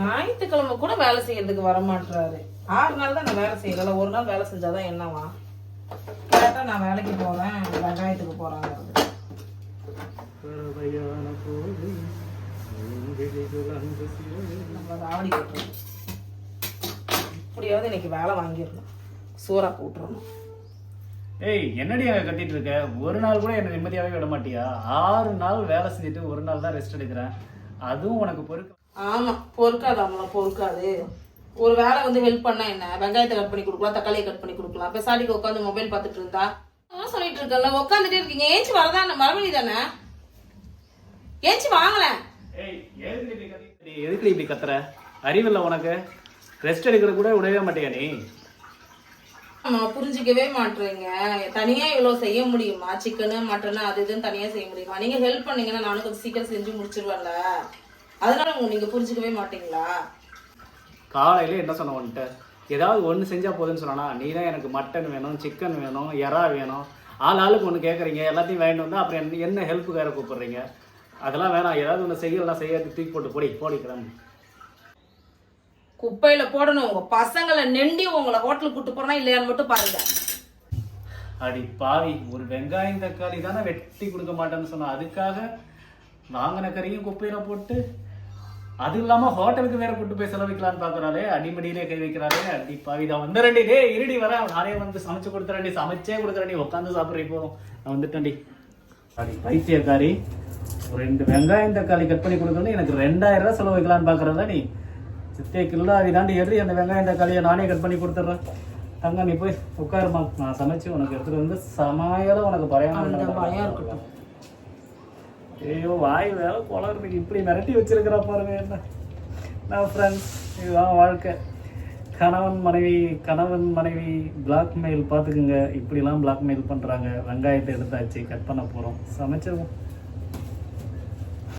ஞாயிற்றுக்கிழமை கூட வேலை செய்யறதுக்கு வரமாட்டாரு ஆறு நாள் தான் நான் வேலை செய்யறல ஒரு நாள் வேலை செஞ்சாதான் என்னவா? கேட்டா நான் வேலைக்கு போவேன் வெங்காயத்துக்கு போறாங்கிறது. போது நம்ம ராவடி கட்டுறோம் இன்னைக்கு வேலை வாங்கிடணும். சூறா கூட்டுறணும் ஏய் என்னடி அங்க கத்திட்டு இருக்க? ஒரு நாள் கூட என்ன நிம்மதியாவே விட மாட்டியா? ஆறு நாள் வேலை செஞ்சுட்டு ஒரு நாள் தான் ரெஸ்ட் எடுக்கிறேன். அதுவும் உனக்கு பொறுக்க ஆமா பொறுக்காது அவங்கள பொறுக்காது. ஒரு வேலை வந்து ஹெல்ப் பண்ணா என்ன? வெங்காயத்தை கட் பண்ணி கொடுக்கலாம் தக்காளியை கட் பண்ணி கொடுக்கலாம். பெசாடிக்கு உட்காந்து மொபைல் பார்த்துட்டு இருந்தா? நான் சொல்லிட்டு இருக்கேன்ல உட்காந்துட்டே இருக்கீங்க. ஏஞ்சி வரதான் வரவழி தானே? ஏஞ்சி வாங்கலேன் ஏய் எதுக்கு இப்படி கத்துற? அறிவில்ல உனக்கு. ரெஸ்ட் எடுக்கிற கூட விடவே மாட்டியா நீ? ஆமா புரிஞ்சுக்கவே மாட்டீங்க தனியா இவ்வளவு செய்ய முடியுமா? சிக்கனு மட்டனு அது இதுன்னு தனியா செய்ய முடியுமா? நீங்க ஹெல்ப் பண்ணீங்கன்னா நானும் கொஞ்சம் சீக்கிரம் செஞ்சு முடிச்சிருவேன்ல. அதனால உங்க நீங்க புரிஞ்சுக்கவே மாட்டீங்களா? காலையில என்ன சொன்ன உன்கிட்ட? ஏதாவது ஒன்று செஞ்சா போதுன்னு சொன்னா நீ தான் எனக்கு மட்டன் வேணும் சிக்கன் வேணும் எறா வேணும் ஆள் ஆளுக்கு ஒன்று கேட்குறீங்க எல்லாத்தையும் வாங்கிட்டு வந்தா அப்புறம் என்ன- என்ன ஹெல்ப்புக்கு வேற கூப்பிடுறீங்க? அதெல்லாம் வேணாம் ஏதாவது ஒன்று செய்யலாம் செய்யாது தூக்கி போட்டு போடி போடி கிளம்பு. குப்பையில போடணும். உங்க பசங்களை நெண்டி உங்களை ஹோட்டலுக்கு கூட்டு போறனா இல்லையான்னு மட்டும் பாருங்க. அடி பாவி ஒரு வெங்காயம் தக்காளி தானே வெட்டி கொடுக்க மாட்டேன்னு சொன்னா அதுக்காக வாங்கின கறியும் குப்பையில போட்டு அது இல்லாம ஹோட்டலுக்கு வேற கூட்டு போய் செலவிக்கலான்னு பாக்குறாளே அடிமடியிலே கை வைக்கிறாளே. அடி பாவி தான் வந்துடுறேன்டி டே இருடி வர நானே வந்து சமைச்சு கொடுத்துறேன்டி சமைச்சே கொடுக்குறேன்டி. உட்காந்து சாப்பிட்றீ போதும் நான் வந்துட்டேன்டி. அடி. பைத்தியக்காரி. ஒரு ரெண்டு வெங்காயம் தக்காளி கட் பண்ணி கொடுக்கணும் எனக்கு ரெண்டாயிரம் ரூபாய் செலவு வைக்கலான்னு பாக்குறதா நீ சித்தே கில்லாடி தாண்டி எறி அந்த வெங்காயம் தக்காளியை நானே கட் பண்ணி கொடுத்துட்றேன்? தங்க நீ போய் உட்காருமா. நான் சமைச்சு உனக்கு எடுத்துட்டு வந்து சமையல உனக்கு பயம் பயம் இருக்கட்டும். ஐயோ வாய் வேலை குளறதுக்கு இப்படி மிரட்டி வச்சிருக்கிறா பாருங்க என்ன? நான் ஃப்ரெண்ட்ஸ் இதுதான் வாழ்க்கை. கணவன் மனைவி கணவன் மனைவி பிளாக்மெயில் பார்த்துக்குங்க. இப்படிலாம் பிளாக்மெயில் பண்ணுறாங்க வெங்காயத்தை எடுத்தாச்சு கட் பண்ண போகிறோம் சமைச்சிருவோம்.